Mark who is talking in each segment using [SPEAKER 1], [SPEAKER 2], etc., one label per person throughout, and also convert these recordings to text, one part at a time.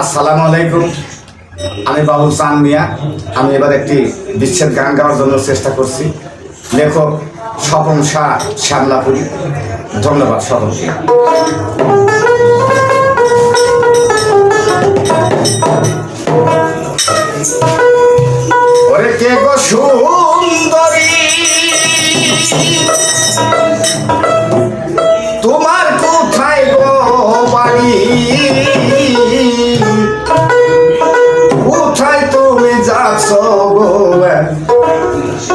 [SPEAKER 1] আসসালামু আলাইকুম। আমি বাবুল চান মিয়া। আমি এবার একটি বিচ্ছেদ গান গাওয়ার জন্য চেষ্টা করছি। লেখক স্বপন শাহ শ্যামলাপুরি। ধন্যবাদ সকলকে ওরে কে গো সুন্দরী।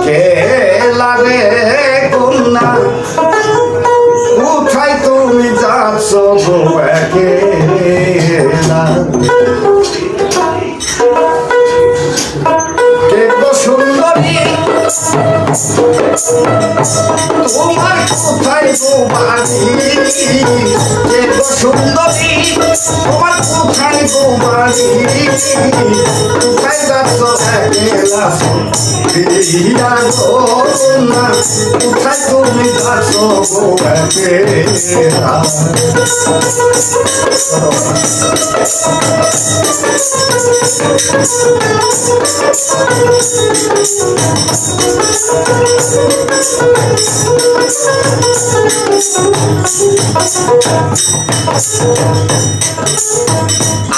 [SPEAKER 1] কে লাগে কন্যা? কোথায় তুমি যাচ্ছ গো সুন্দরী? তোমার কোথায় কে সুন্দরী? তোমার কোথায় গো বাড়ি কোথায় যাচ্ছ একলা প্রিয়া গো না কোথায় তুমি যাচ্ছ গো একলা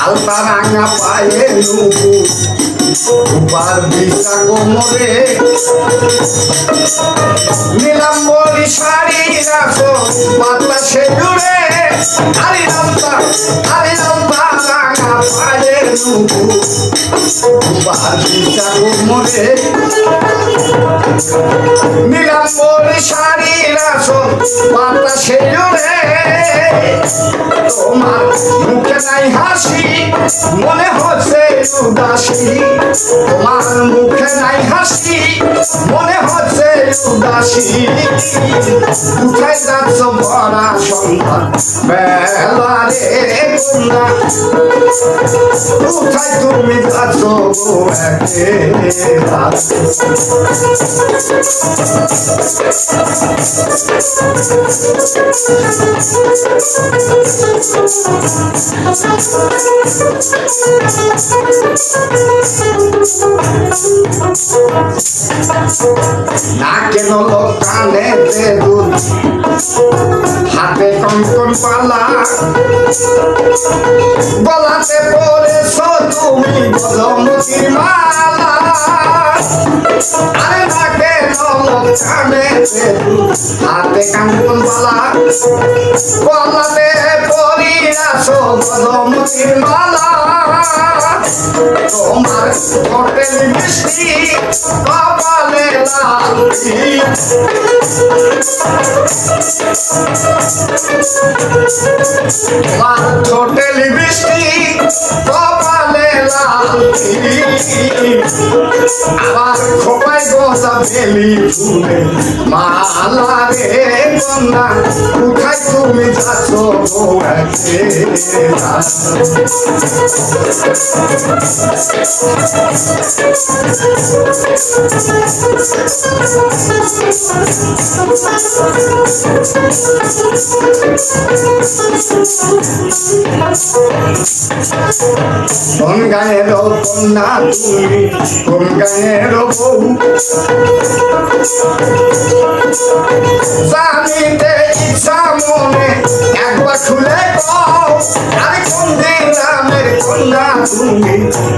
[SPEAKER 1] আলতা রাঙা পায়ে উপার দিশা কোমরে। নীলাম্বরী শাড়ি রাখো, বাতাসে জুড়ে। আরে রামতা আরে রামতা রাঙা পায়ে উপার দিশা কোমরে। নীলাম্বরী শাড়ি রাখো, বাতাসে জুড়ে। হাসি, মনে হচ্ছে উদাসী। তোমার মুখে নাই হাসি, মনে হচ্ছে উদাসী। কোথায় যাচ্ছ ভরা সন্ধ্যা বেলা রে কন্যা। তুমি যাচ্ছ একেলা? না কেন দুধ, হাতে কঙ্কন পালা গলাতে পড়েছ তুমি গলমতির মালা আরে না কেন কানে হাতে কঙ্কন পালা গলাতে গলমতির মালা। তোমার হোটেল মিষ্টি কপালে তোমার হোটেল মিষ্টি কপালে লালটি আবার খোপায় গোসা বেলি ফুলে। মালা রে কন্যা, কোথায় তুমি যাচ্ছ কোন গায়ের কন্যা তুমি? কোন গায়ের বউ? জানিতে ইচ্ছা মনে, একবার খুলে কও আরে কোন গ্রামের কন্যা তুমি?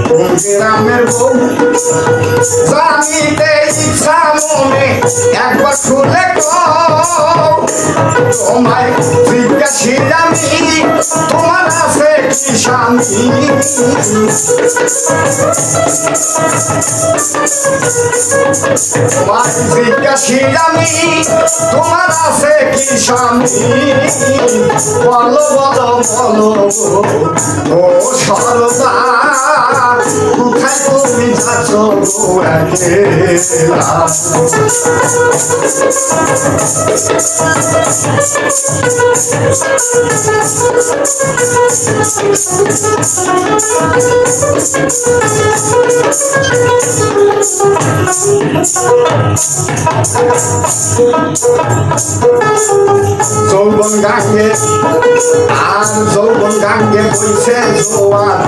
[SPEAKER 1] কোন গ্রামের বউ? জানিতে ইচ্ছা মনে, একবার খুলে কও তোমায় জিজ্ঞাসি আমি তোমার আছে কি স্বামী? তোমার জিজ্ঞাসি আমি তোমার আছে কি স্বামী? বলো বলো বলো ও সরদা কোথায় তুমি যাচ্ছ একলা যৌবন গাঙ্গে আর যৌবন গাঙ্গে বইছে জোয়ার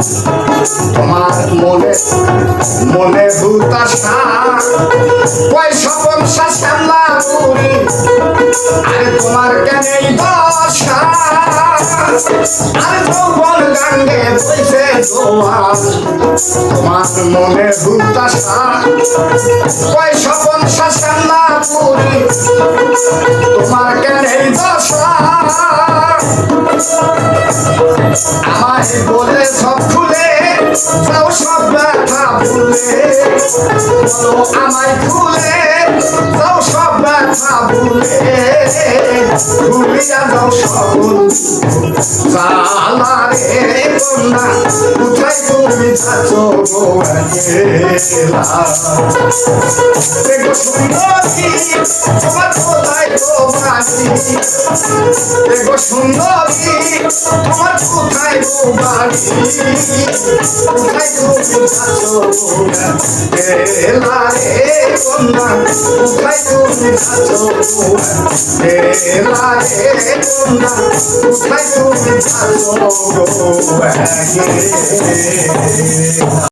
[SPEAKER 1] তোমার মনে মনে হুতাশা কয় স্বপন শ্যামলা আর তোমার কেন আরে যৌবন গাঙ্গে বইছে জোয়ার তোমার মনে তোমার বলে সব খুলে সব ব্যথা ভুলে আমায় যাও সব ব্যথা ভুলে ভুলিয়া যাও সকল জালারে কন্যা, কোথায় তুমি যাচ্ছ দেখো সুন্দরী, তোমার কোথায় গো বাড়ি দেখো সুন্দরী, তোমার কোথায় তুমি যাচ্ছ এলা রে